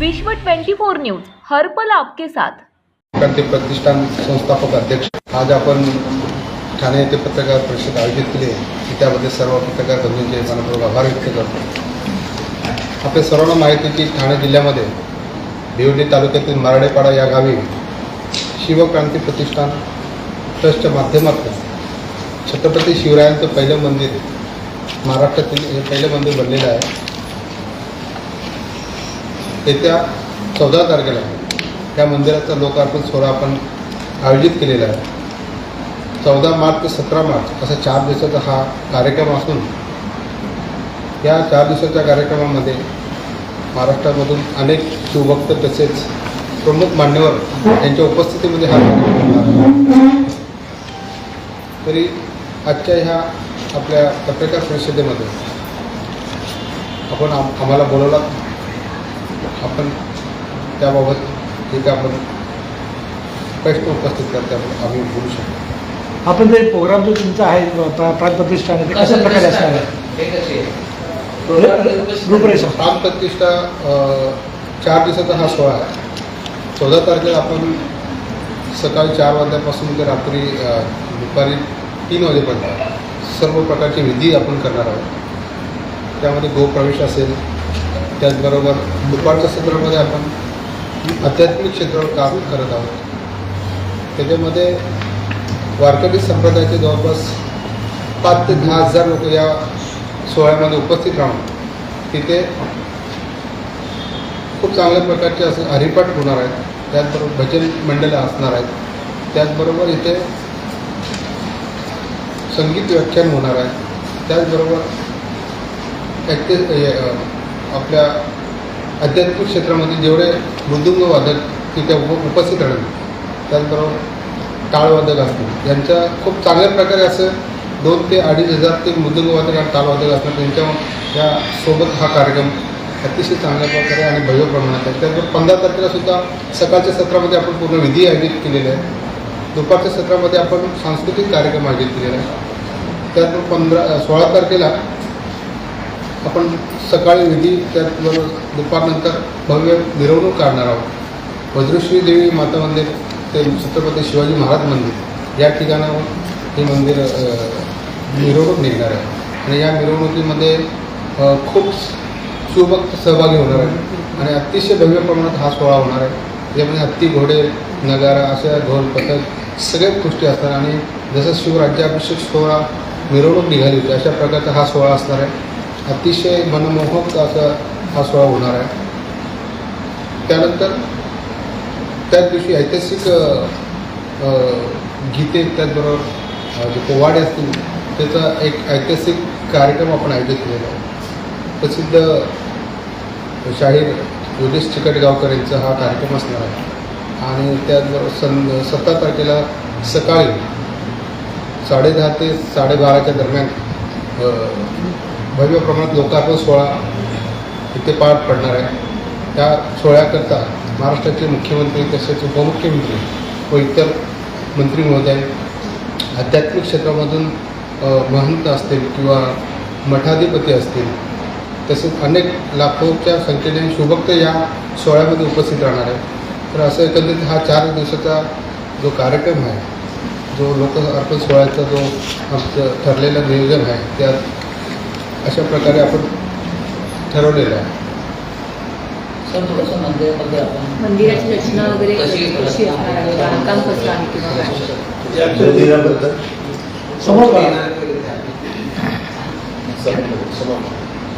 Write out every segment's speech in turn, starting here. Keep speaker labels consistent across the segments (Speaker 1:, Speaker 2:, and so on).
Speaker 1: विश्व 24 न्यूज हर्पल आपके साथ.
Speaker 2: क्रांती प्रतिष्ठान संस्थापक अध्यक्ष. आज आपण ठाणे येथे पत्रकार परिषद आयोजित केली आहे. त्यामध्ये सर्व पत्रकार बंधूंचे मनपूर्वक आभार व्यक्त करतो. आपल्या सर्वांना माहिती की ठाणे जिल्ह्यामध्ये भिवंडी तालुक्यातील मारडेपाडा या गावी शिवक्रांती प्रतिष्ठान ट्रस्टच्या माध्यमातून छत्रपती शिवरायांचं पहिलं मंदिर महाराष्ट्रातील हे पहिलं मंदिर बनलेलं आहे. येत्या चौदा तारखेला त्या मंदिराचा लोकार्पण सोहळा आपण आयोजित केलेला आहे. चौदा मार्च ते सतरा मार्च असा चार दिवसाचा हा कार्यक्रम असून या चार दिवसाच्या कार्यक्रमामध्ये महाराष्ट्रामधून अनेक शिवभक्त तसेच प्रमुख मान्यवर यांच्या उपस्थितीमध्ये हा कार्यक्रम तरी आजच्या ह्या आपल्या पत्रकार परिषदेमध्ये आपण आम्हाला बोलवला आपण त्याबाबत जे काय आपण प्रश्न उपस्थित करता आम्ही बोलू शकतो.
Speaker 3: आपण जे प्रोग्राम जो तुमचा आहे प्रा- प्राणप्रतिष्ठा आहे ते कशा प्रकारे असणार आहे? रूपरेषा.
Speaker 2: प्राणप्रतिष्ठा चार दिवसाचा हा सोहळा आहे. चौदा तारखेला आपण सकाळी चार वाजल्यापासून ते रात्री दुपारी तीन वाजेपर्यंत सर्व प्रकारचे विधी आपण करणार आहोत. त्यामध्ये गोप्रवेश असेल त्याचबरोबर दुपारच्या सत्रामध्ये आपण आध्यात्मिक क्षेत्रावर काम करत आहोत. त्याच्यामध्ये वारकरी संप्रदायाचे जवळपास पाच ते दहा हजार लोक या सोहळ्यामध्ये उपस्थित राहून तिथे खूप चांगल्या प्रकारचे असं हरिपाठ होणार आहेत. त्याचबरोबर भजन मंडळं असणार आहेत. त्याचबरोबर इथे संगीत व्याख्यान होणार आहे. त्याचबरोबर ऐक्य आपल्या आध्यात्मिक क्षेत्रामध्ये जेवढे मृदुंग वादक तिथे उप उपस्थित राहतील त्याचबरोबर टाळवादक असतील. यांच्या खूप चांगल्या प्रकारे असं दोन ते अडीच हजार ते मृदुंग वादक आणि टाळवादक असणार त्यांच्या या सोबत हा कार्यक्रम अतिशय चांगल्या प्रकारे आणि भव्य प्रमाणात आहे. त्याचबरोबर पंधरा तारखेला सुद्धा सकाळच्या सत्रामध्ये आपण पूर्ण विधी आयोजित केलेले आहे. दुपारच्या सत्रामध्ये आपण सांस्कृतिक कार्यक्रम आयोजित केलेला आहे. त्याचबरोबर पंधरा सोळा तारखेला आपण सकाळी विधी त्याचबरोबर दुपारनंतर भव्य मिरवणूक काढणार आहोत. वज्रश्री देवी माता मंदिर ते छत्रपती शिवाजी महाराज मंदिर या ठिकाणावर हे मंदिर मिरवणूक निघणार आहे. आणि या मिरवणुकीमध्ये खूप सुभक्त सहभागी होणार आहे. आणि अतिशय भव्य प्रमाणात हा सोहळा होणार आहे. ज्यामध्ये हत्ती घोडे नगारा अशा ढोल पथक सगळ्याच गोष्टी असणार. आणि जसं शिवराज्याभिषेक सोहळा मिरवणूक निघाली होती अशा प्रकारचा हा सोहळा असणार आहे. अतिशय मनमोहक असा हा सोहळा होणार आहे. त्यानंतर त्याच दिवशी ऐतिहासिक गीते त्याचबरोबर जे पोवाडे असतील त्याचा एक ऐतिहासिक कार्यक्रम आपण आयोजित केलेला आहे. प्रसिद्ध शाहीर योगेश चिकटगावकर यांचा हा कार्यक्रम असणार आहे. आणि त्याचबरोबर सन सतरा तारखेला सकाळी साडेदहा ते साडेबाराच्या दरम्यान भव्य प्रमाणात लोकार्पण सोहळा इथे पार पडणार आहे. त्या सोहळ्याकरता महाराष्ट्राचे मुख्यमंत्री तसेच उपमुख्यमंत्री व इतर मंत्री महोदय आध्यात्मिक क्षेत्रामधून महंत असतील किंवा मठाधिपती असतील तसेच अनेक लाखोच्या संख्येने शुभक्त या सोहळ्यामध्ये उपस्थित राहणार आहे तर असं एकंदरीत हा चार दिवसाचा जो कार्यक्रम आहे जो लोकार्पण सोहळ्याचा जो आमचं ठरलेलं नियोजन आहे त्यात अशा प्रकारे आपण ठरवलेलं आहे.
Speaker 4: सर थोडंसं मंदिराबद्दल आपण
Speaker 5: मंदिराची रचना वगैरे
Speaker 4: कशी
Speaker 5: कशी असणार आहे बांधकाम कसं आहे किंवा काय?
Speaker 6: मंदिराबद्दल
Speaker 3: समोर बघा.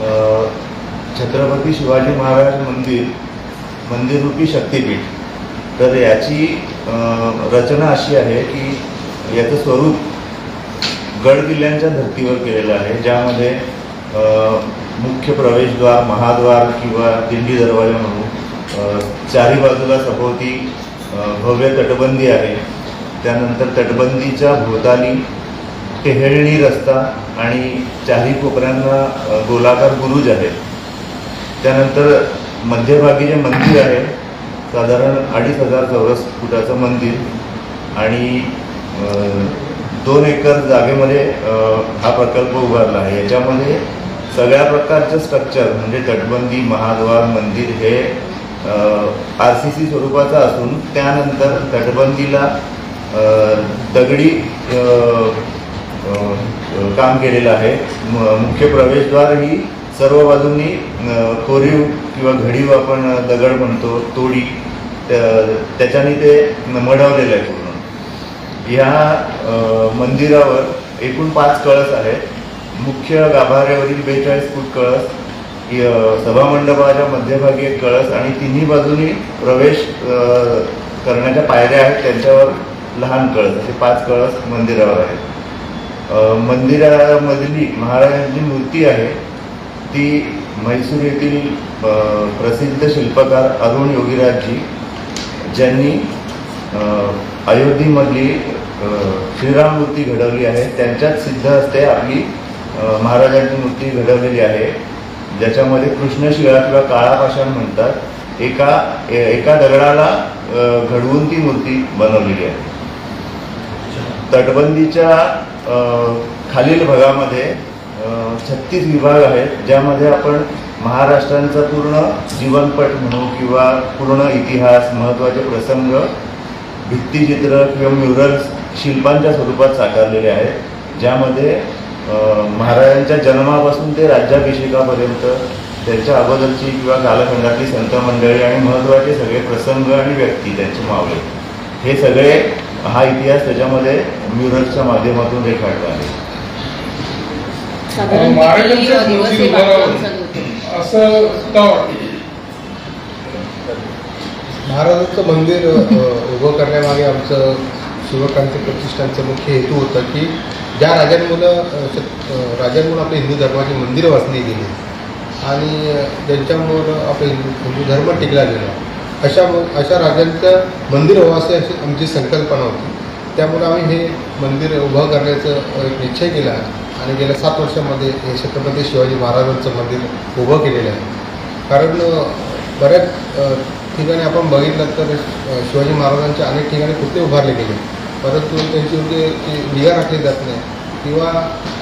Speaker 6: अ, छत्रपती शिवाजी महाराज मंदिर मंदिररूपी शक्तिपीठ. तर याची रचना अशी आहे की याचं स्वरूप गड किल्ल्यांच्या धर्तीवर केलेलं आहे ज्यामध्ये मुख्य प्रवेशद्वार महाद्वार किंवा दिंडी दरवाजा म्हणून. चारही चारी बाजूला सभोवती भव्य तटबंदी आहे. त्यानंतर तटबंदीच्या भोवताली टेहळणी रस्ता आणि चारही कोपऱ्यांना गोलाकार बुरुज आहे त्यानंतर मध्यभागी जे मंदिर आहे साधारण अडीच हजार चौरस फुटाचं मंदिर आणि दोन एकर जागेमध्ये हा प्रकल्प उभारला आहे. याच्यामध्ये सगळ्या प्रकारचं स्ट्रक्चर म्हणजे तटबंदी महाद्वार मंदिर हे आर सी सी स्वरूपाचं असून त्यानंतर तटबंदीला दगडी काम केलेलं आहे. म- मुख्य प्रवेशद्वार ही सर्व बाजूंनी कोरीव किंवा घडीव आपण दगड म्हणतो तोडी त्या- त्याच्याने ते मढवलेलं आहे पूर्ण. ह्या मंदिरावर एकूण पाच कळस आहेत. मुख्य गाभाऱ्यावरील बेचाळीस फूट कळस सभामंडपाच्या मध्यभागी एक कळस आणि तिन्ही बाजूनी प्रवेश करण्याच्या पायऱ्या आहेत. त्यांच्यावर लहान कळस असे पाच कळस मंदिरावर आहेत. मंदिरामधली महाराजांची मूर्ती आहे. ती म्हैसूर येथील प्रसिद्ध शिल्पकार अरुण योगीराजजी ज्यांनी अयोध्येमधली श्रीराम मूर्ती घडवली आहे. त्यांच्याच सिद्ध हस्ते आपली महाराजांची मूर्ती घडवलेली आहे. ज्याच्यामध्ये कृष्णशिळा किंवा काळापाषाण म्हणतात. एका ए- एका दगडाला घडवून ती मूर्ती बनवलेली आहे. तटबंदीच्या खालील भागामध्ये छत्तीस विभाग आहेत ज्यामध्ये आपण महाराष्ट्रांचा पूर्ण जीवनपट म्हणू किंवा पूर्ण इतिहास महत्त्वाचे प्रसंग भित्तिचित्र किंवा म्युरल्स शिल्पांच्या स्वरूपात साकारलेले आहेत. ज्यामध्ये महाराजांच्या जन्मापासून ते राज्याभिषेकापर्यंत त्यांच्या अगोदरची किंवा कालखंडातली संत मंडळी आणि महत्त्वाचे सगळे प्रसंग आणि व्यक्ती त्यांचे मावळे. हे सगळे हा इतिहास त्याच्यामध्ये म्युरल्सच्या माध्यमातून रेखाटला आहे?
Speaker 7: असं
Speaker 2: महाराजांचं मंदिर उभं करण्यामागे आमचं शिवकांती प्रतिष्ठानचं मुख्य हेतू होता की ज्या राजांमुळं शत- राजांमुळं आपल्या हिंदू धर्माची मंदिरं वाचली गेली आणि ज्यांच्यामुळं आपला हिंदू हिंदू धर्म टिकला गेला अशा अशा राजांचं मंदिर व्हावं अशी आमची संकल्पना होती. त्यामुळे आम्ही हे मंदिर उभं करण्याचं एक निश्चय केला आणि गेल्या सात वर्षामध्ये हे छत्रपती शिवाजी महाराजांचं मंदिर उभं केलेलं आहे. कारण बऱ्याच ठिकाणी आपण बघितलं तर शिवाजी महाराजांच्या अनेक ठिकाणी कुठे उभारले गेले. परंतु त्यांची योग्य निगा राखली जात नाही किंवा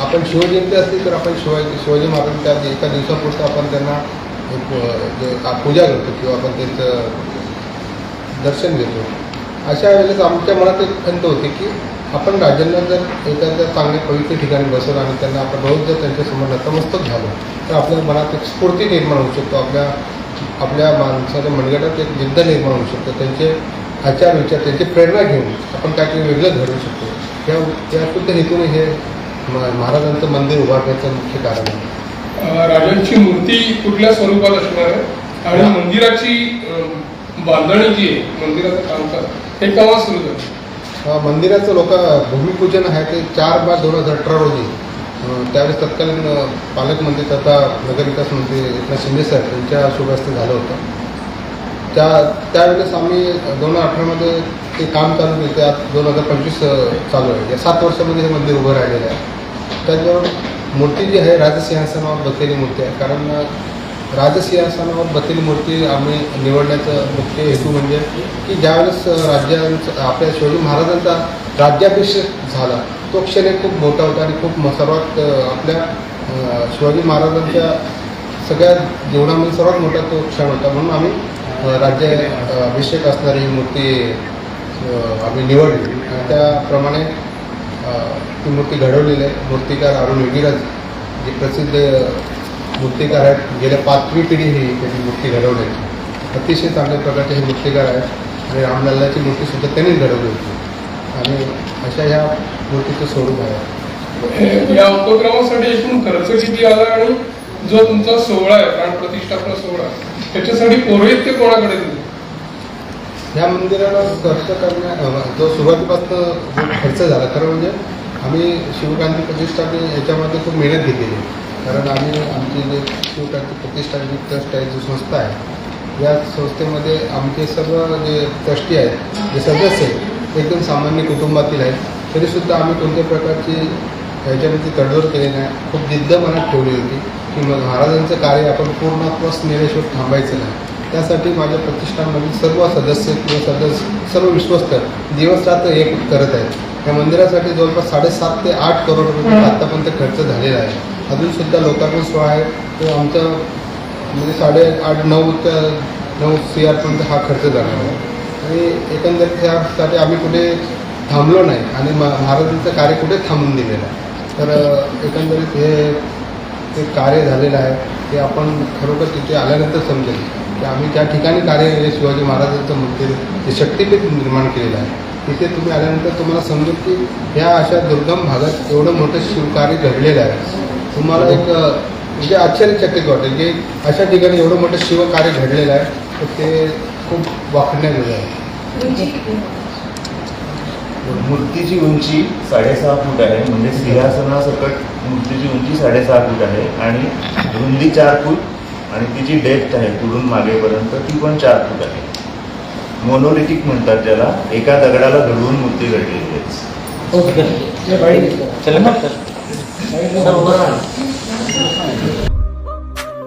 Speaker 2: आपण शिवजयंती असली तर आपण शिवाजी शिवाजी महाराजांच्या एका दिवसापुरतं आपण त्यांना जे पूजा करतो किंवा आपण त्यांचं दर्शन घेतो. अशा वेळेस आमच्या मनात एक खंत होती की आपण राजांना जर एखाद्या चांगल्या पवित्र ठिकाणी बसवलं आणि त्यांना आपण रोज जर त्यांच्यासमोर नतमस्तक झालो तर आपल्या मनात एक स्फूर्ती निर्माण होऊ शकतो. आपल्या आपल्या माणसाच्या मनगटात एक जिद्द निर्माण होऊ शकतो. त्यांचे आचार विचार त्यांची प्रेरणा घेऊन आपण काहीतरी वेगळं घडवू शकतो. या या शुद्ध हेतूने हे महाराजांचं मंदिर उभारण्याचं मुख्य कारण आहे.
Speaker 7: राजांची मूर्ती कुठल्या स्वरूपात असणार आहे? आणि मंदिराची बांधणी जी आहे मंदिराचं कामकाज हे केव्हा सुरू झालं?
Speaker 2: मंदिराचं लोक भूमिपूजन आहे ते चार बार दोन हजार अठरा रोजी. त्यावेळेस तत्कालीन पालकमंत्री तथा नगरविकास मंत्री एकनाथ शिंदे साहेब यांच्या शुभ हस्ते झालं होतं. त्या त्यावेळेस आम्ही दोन हजार अठरामध्ये ते काम चालू केलं. त्यात दोन हजार पंचवीस चालू आहे. या सात वर्षामध्ये हे मंदिर उभं राहिलेलं आहे. त्याचबरोबर मूर्ती जी आहे राजसिंहासनावर बसलेली मूर्ती आहे. कारण राजसिंहासनावर बसलेली मूर्ती आम्ही निवडण्याचं मुख्य हेतू म्हणजे की ज्यावेळेस अ, राज्यांचा आपल्या शिवाजी महाराजांचा राज्याभिषेक झाला तो क्षण एक खूप मोठा होता आणि खूप म- सर्वात आपल्या शिवाजी महाराजांच्या सगळ्या जीवनामध्ये सर्वात मोठा तो क्षण होता. म्हणून आम्ही अ, राज्य अभिषेक असणारी ही मूर्ती आम्ही निवडली. आणि त्याप्रमाणे ती मूर्ती घडवलेली आहे. मूर्तिकार अरुण योगीराज जे प्रसिद्ध मूर्तिकार आहेत गेल्या पाचवी पिढी ही त्यांनी मूर्ती घडवण्याची अतिशय चांगल्या प्रकारचे हे मूर्तिकार आहेत. आणि रामलल्लाची मूर्तीसुद्धा त्यांनीच घडवली होती. आणि अशा ह्या मूर्तीचं स्वरूप आहे.
Speaker 7: या उपक्रमासाठी एकूण खर्च किती आला? आणि जो तुमचा सोहळा आहे प्राण प्रतिष्ठापना सोहळा त्याच्यासाठी पौरोहित्य कोणाकडे दिलं
Speaker 2: ह्या मंदिराला खर्च करण्या जो सुरुवातीपासून जो खर्च झाला खरं म्हणजे आम्ही शिवक्रांती प्रतिष्ठाने याच्यामध्ये खूप मेहनत घेतलेली आहे. कारण आम्ही आमची जे शिवक्रांती प्रतिष्ठान जी ट्रस्ट आहे जी संस्था आहे या संस्थेमध्ये आमचे सर्व जे ट्रस्टी आहेत जे सदस्य आहेत एकदम सामान्य कुटुंबातील आहेत. तरीसुद्धा आम्ही कोणत्या प्रकारची ह्याच्यामध्ये तडजोड केली नाही. खूप जिद्द मनात ठेवली होती. की मग महाराजांचं कार्य आपण पूर्णत्वास नेल्याशिवाय थांबायचं नाही. त्यासाठी माझ्या प्रतिष्ठानमधील सर्व सदस्य किंवा सदस्य सर्व विश्वस्त दिवस रात्र एक करत आहेत. या मंदिरासाठी जवळपास साडेसात ते आठ करोड रुपये आत्तापर्यंत खर्च झालेला आहे. अजूनसुद्धा लोकार्पण सोहळा आहे. तो आमचा म्हणजे साडे आठ नऊ त्या नऊ सी आरपर्यंत हा खर्च जाणार आहे. आणि एकंदरीत ह्यासाठी आम्ही कुठे थांबलो नाही आणि मा महाराजांचं कार्य कुठे थांबून दिलेलं आहे. तर एकंदरीत हे ते कार्य झालेलं आहे ते आपण खरोखर तिथे आल्यानंतर समजेल की आम्ही त्या ठिकाणी कार्य शिवाजी महाराजांचं मंदिर ते शक्तिपीठ निर्माण केलेलं आहे. तिथे तुम्ही आल्यानंतर तुम्हाला समजेल की ह्या अशा दुर्गम भागात एवढं मोठं शिवकार्य घडलेलं आहे. तुम्हाला एक म्हणजे आश्चर्यचकित वाटेल की अशा ठिकाणी एवढं मोठं शिवकार्य घडलेलं आहे तर ते खूप वाखण्याजोगं आहे.
Speaker 6: मूर्तीची उंची साडेसहा फूट आहे. म्हणजे सिंहासनासकट मूर्तीची उंची साडेसहा फूट आहे आणि रुंदी चार फूट आणि तिची डेप्थ आहे पुढून मागेपर्यंत ती पण चार फूट आहे. मोनोलिथिक म्हणतात ज्याला. एका दगडाला घडवून मूर्ती घडलेली आहे.
Speaker 4: ओके. राहा